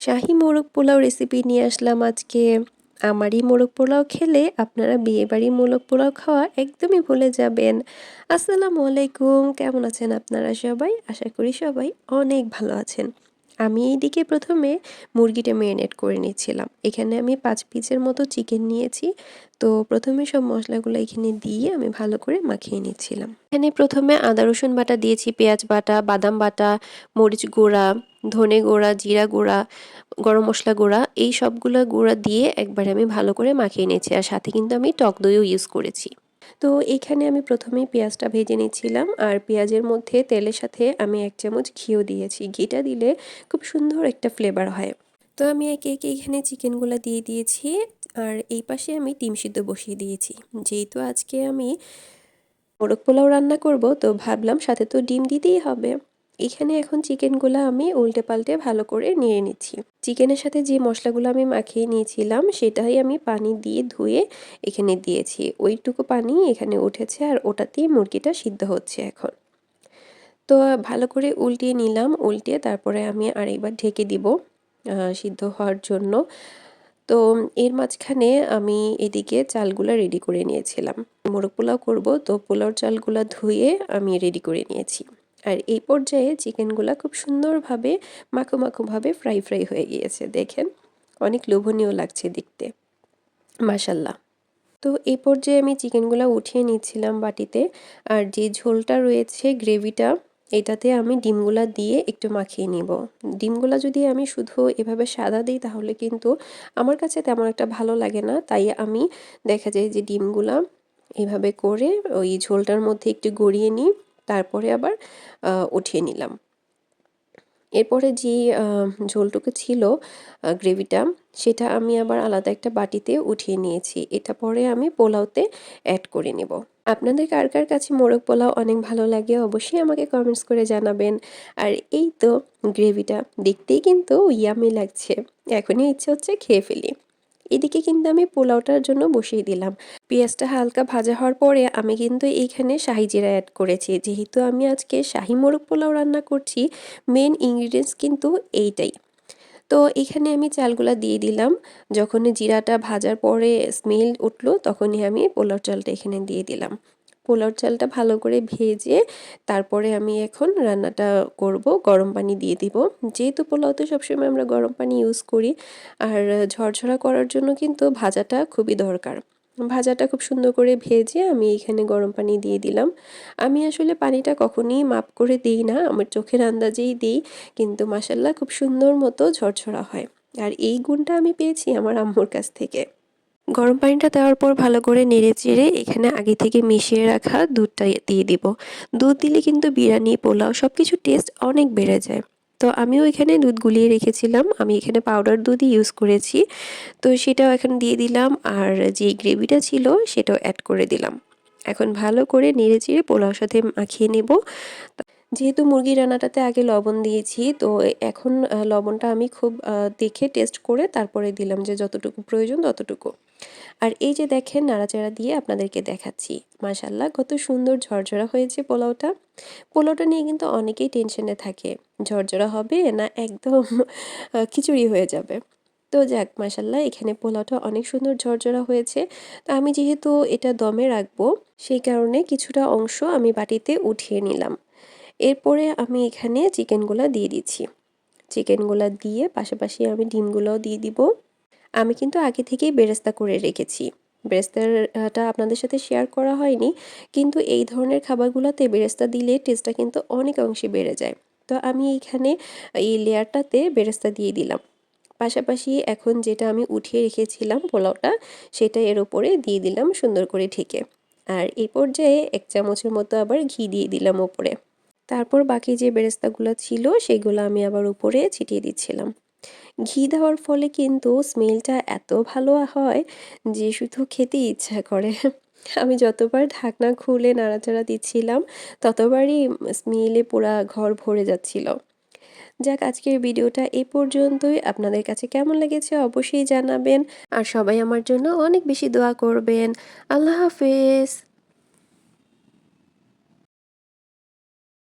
শাহি মোরগ পোলাও রেসিপি নিয়ে আসলাম আজকে। আমারই মোরগ পোলাও খেলে আপনারা বিয়েবাড়ি মোরগ পোলাও খাওয়া একদমই ভুলে যাবেন। আসসালামু আলাইকুম, কেমন আছেন আপনারা সবাই? আশা করি সবাই অনেক ভালো আছেন। আমি এইদিকে প্রথমে মুরগিটা ম্যারিনেট করে নিয়েছিলাম এখানে আমি পাঁচ পিসের মতো চিকেন নিয়েছি। তো প্রথমে সব মশলাগুলো এখানে দিয়ে আমি ভালো করে মাখিয়ে নিচ্ছিলাম। এখানে প্রথমে আদা, রসুন বাটা দিয়েছি, পেঁয়াজ বাটা, বাদাম বাটা, মরিচ গুঁড়া, ধনে গুঁড়া, জিরা গুঁড়া, গরম মশলা গুঁড়া, এই সবগুলো গুঁড়া দিয়ে একবারে আমি ভালো করে মাখিয়ে নিয়েছি আর সাথে কিন্তু আমি টক দইও ইউজ করেছি। তো এখানে আমি প্রথমেই পেঁয়াজটা ভেজে নিচ্ছিলাম আর পেঁয়াজের মধ্যে তেলের সাথে আমি এক চামচ ঘিও দিয়েছি। ঘিটা দিলে খুব সুন্দর একটা ফ্লেভার হয়। তো আমি একে একে এখানে চিকেনগুলো দিয়ে দিয়েছি আর এই পাশে আমি ডিম সিদ্ধ বসিয়ে দিয়েছি। যেহেতু আজকে আমি মোরগ পোলাও রান্না করব, তো ভাবলাম সাথে তো ডিম দিতেই হবে। এখানে এখন চিকেনগুলো আমি উল্টে পাল্টে ভালো করে নিয়ে নিচ্ছি। চিকেনের সাথে যে মশলাগুলো আমি মাখিয়ে নিয়েছিলাম, সেটাই আমি পানি দিয়ে ধুয়ে এখানে দিয়েছি। ওইটুকু পানি এখানে উঠেছে আর ওটাতেই মুরগিটা সিদ্ধ হচ্ছে এখন। তো ভালো করে উল্টিয়ে নিলাম, উল্টিয়ে তারপরে আমি আরেকবার ঢেকে দিব সিদ্ধ হওয়ার জন্য। তো এর মাঝখানে আমি এদিকে চালগুলো রেডি করে নিয়েছিলাম। মোরগ পোলাও করব, তো পোলাওর চালগুলো ধুয়ে আমি রেডি করে নিয়েছি। আর এই পর্যায়ে চিকেনগুলো খুব সুন্দরভাবে, মাখো মাখোভাবে ফ্রাই ফ্রাই হয়ে গিয়েছে, দেখেন। অনেক লোভনীয় লাগছে দেখতে। মাসাল্লাহ তো এই পর্যায়ে আমি চিকেনগুলো উঠিয়ে নিচ্ছিলাম বাটিতে। আর যে ঝোলটা রয়েছে গ্রেভিটা, এটাতে আমি ডিমগুলা দিয়ে একটু মাখিয়ে নিব। ডিমগুলা যদি আমি শুধু এভাবে সাদা দিই, তাহলে কিন্তু আমার কাছে তেমন একটা ভালো লাগে না। তাই আমি দেখা যায় যে ডিমগুলা এভাবে করে ওই ঝোলটার মধ্যে একটু গড়িয়ে নিই। তারপরে আবার উঠিয়ে নিলাম। এরপরে যে ঝোলটুকু ছিল গ্রেভিটা, সেটা আমি আবার আলাদা একটা বাটিতে উঠিয়ে নিয়েছি। এটা পরে আমি পোলাওতে অ্যাড করে নেব। আপনাদের কার কার কাছে মোরগ পোলাও অনেক ভালো লাগে অবশ্যই আমাকে কমেন্টস করে জানাবেন। আর এই তো গ্রেভিটা, দেখতেই কিন্তু ইয়ামি লাগছে। এখনই ইচ্ছে হচ্ছে খেয়ে ফেলি। এদিকে কিন্তু আমি পোলাওটার জন্য বসিয়ে দিলাম। পেঁয়াজটা হালকা ভাজা হওয়ার পরে আমি কিন্তু এইখানে শাহি জিরা অ্যাড করেছি। যেহেতু আমি আজকে শাহি মোরগ পোলাও রান্না করছি মেন ইনগ্রিডিয়েন্টস কিন্তু এইটাই। তো এখানে আমি চালগুলা দিয়ে দিলাম। যখন জিরাটা ভাজার পরে স্মেল উঠল, তখনই আমি পোলাও চালটা এখানে দিয়ে দিলাম। পোলাওর চালটা ভালো করে ভেজে তারপরে আমি এখন রান্নাটা করব। গরম পানি দিয়ে দিব। যেহেতু পোলাওতে সবসময় আমরা গরম পানি ইউজ করি, আর ঝরঝরা করার জন্য কিন্তু ভাজাটা খুবই দরকার। ভাজাটা খুব সুন্দর করে ভেজে আমি এখানে গরম পানি দিয়ে দিলাম। আমি আসলে পানিটা কখনই মাপ করে দিই না, আমার চোখের আন্দাজেই দিই, কিন্তু মাসাল্লাহ খুব সুন্দর মতো ঝরঝরা হয়। আর এই গুণটা আমি পেয়েছি আমার আম্মুর কাছ থেকে। গরম পানিটা দেওয়ার পর ভালো করে নেড়ে চেড়ে এখানে আগে থেকে মিশিয়ে রাখা দুধটা দিয়ে দিব। দুধ দিলে কিন্তু বিরিয়ানি, পোলাও সব কিছু টেস্ট অনেক বেড়ে যায়। তো আমিও এখানে দুধ গুলিয়ে রেখেছিলাম। আমি এখানে পাউডার দুধই ইউজ করেছি। তো সেটাও এখন দিয়ে দিলাম আর যে গ্রেভিটা ছিল সেটাও অ্যাড করে দিলাম। এখন ভালো করে নেড়ে চেড়ে পোলাওর সাথে মাখিয়ে নেব। যেহেতু মুরগি রান্নাটাতে আগে লবণ দিয়েছি, তো এখন লবণটা আমি খুব দেখে টেস্ট করে তারপরে দিলাম যে যতটুকু প্রয়োজন ততটুকু। আর এই যে দেখেন নাড়াচাড়া দিয়ে আপনাদেরকে দেখাচ্ছি। মাশাল্লাহ কত সুন্দর ঝরঝরা হয়েছে পোলাওটা। পোলাওটা নিয়ে কিন্তু অনেকেই টেনশনে থাকে, ঝরঝরা হবে না একদম খিচুড়ি হয়ে যাবে। তো যাক মাসাল্লাহ এখানে পোলাওটা অনেক সুন্দর ঝরঝরা হয়েছে। তো আমি যেহেতু এটা দমে রাখব, সেই কারণে কিছুটা অংশ আমি বাটিতে উঠিয়ে নিলাম। এরপরে আমি এখানে চিকেনগুলো দিয়ে দিচ্ছি। চিকেনগুলো দিয়ে পাশাপাশি আমি ডিমগুলোও দিয়ে দিব। আমি কিন্তু আগে থেকেই বেরেস্তা করে রেখেছি। বেরেস্তাটা আপনাদের সাথে শেয়ার করা হয়নি, কিন্তু এই ধরনের খাবারগুলোতে বেরেস্তা দিলে টেস্টটা কিন্তু অনেক অংশে বেড়ে যায়। তো আমি এইখানে এই লেয়ারটাতে বেরেস্তা দিয়ে দিলাম। পাশাপাশি এখন যেটা আমি উঠিয়ে রেখেছিলাম পোলাওটা, সেটা এর ওপরে দিয়ে দিলাম সুন্দর করে ঠেকে আর এই পর্যায়ে এক চামচের মতো আবার ঘি দিয়ে দিলাম ওপরে। তারপর বাকি যে বেরেস্তাগুলো ছিল, সেগুলো আমি আবার উপরে ছিটিয়ে দিচ্ছিলাম। ঘি দেওয়ার ফলে কিন্তু স্মেলটা এত ভালো হয় যে শুধু খেতে ইচ্ছা করে। আমি যতবার ঢাকনা খুলে নাড়াচাড়া দিচ্ছিলাম, ততবারই স্মেলে পুরা ঘর ভরে যাচ্ছিল। যাক, আজকের ভিডিওটা এই পর্যন্তই। আপনাদের কাছে কেমন লেগেছে অবশ্যই জানাবেন। আর সবাই আমার জন্য অনেক বেশি দোয়া করবেন। আল্লাহ হাফেজ।